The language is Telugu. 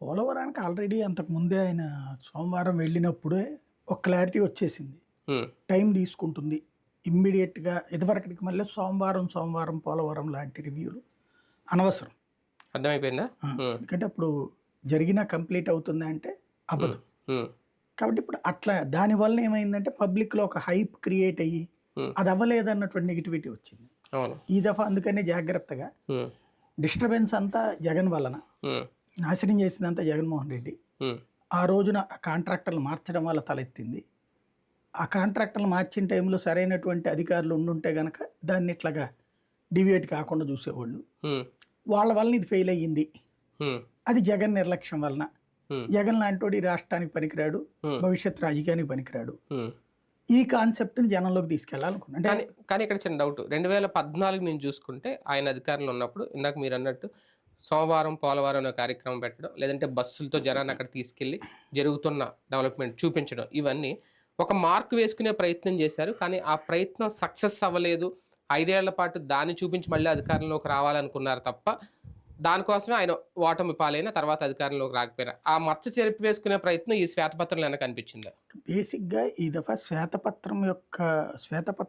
పోలవరానికి ఆల్రెడీ అంతకు ముందే ఆయన సోమవారం వెళ్ళినప్పుడే ఒక క్లారిటీ వచ్చేసింది. టైం తీసుకుంటుంది. ఇమ్మీడియట్గా ఇదివరకటికి మళ్ళీ సోమవారం సోమవారం పోలవరం లాంటి రివ్యూలు అనవసరం. అర్థమైపోయిందా? ఎందుకంటే అప్పుడు జరిగినా కంప్లీట్ అవుతుంది అంటే అవ్వదు. ఉమ్, కాబట్టి ఇప్పుడు అట్లా దానివల్ల ఏమైందంటే పబ్లిక్లో ఒక హైప్ క్రియేట్ అయ్యి. అది అవ్వలేదన్నటువంటి నెగిటివిటీ వచ్చింది. ఈ దఫా అందుకనే జాగ్రత్తగా డిస్టర్బెన్స్ అంతా జగన్ వలన నాశనం చేసిందంతా జగన్మోహన్ రెడ్డి. ఆ రోజున కాంట్రాక్టర్లు మార్చడం వల్ల తలెత్తింది. ఆ కాంట్రాక్టర్లు మార్చిన టైంలో సరైనటువంటి అధికారులు ఉండుంటే గనక దాన్ని ఇట్లాగా డివియేట్ కాకుండా చూసేవాళ్ళు. వాళ్ళ వలన ఇది ఫెయిల్ అయ్యింది. అది జగన్ నిర్లక్ష్యం వలన. జగన్ లాంటి రాష్ట్రానికి పనికిరాడు. భవిష్యత్ రాజకీయానికి పనికిరాడు. ఈ కాన్సెప్ట్ని జనంలోకి తీసుకెళ్ళాలనుకున్నా అంటే కానీ కానీ ఇక్కడ చిన్న డౌట్. రెండు వేల పద్నాలుగు నేను చూసుకుంటే ఆయన అధికారంలో ఉన్నప్పుడు ఇందాక మీరు అన్నట్టు సోమవారం పోలవారం అనే కార్యక్రమం పెట్టడం లేదంటే బస్సులతో జనాన్ని అక్కడ తీసుకెళ్ళి జరుగుతున్న డెవలప్మెంట్ చూపించడం ఇవన్నీ ఒక మార్క్ వేసుకునే ప్రయత్నం చేశారు. కానీ ఆ ప్రయత్నం సక్సెస్ అవ్వలేదు. ఐదేళ్ళ పాటు దాన్ని చూపించి మళ్ళీ అధికారంలోకి రావాలనుకున్నారు తప్ప దానికోసమే ఆయన ఓటమి పాలైన తర్వాత అధికారంలోకి రాకపోయారు ఆ మచ్చ చెరిపి వేసుకునే ప్రయత్నం ఈ శ్వేతపత్రంలో కనిపించిందా? బేసిక్గా ఈ దఫా శ్వేతపత్రం యొక్క శ్వేతపత్రం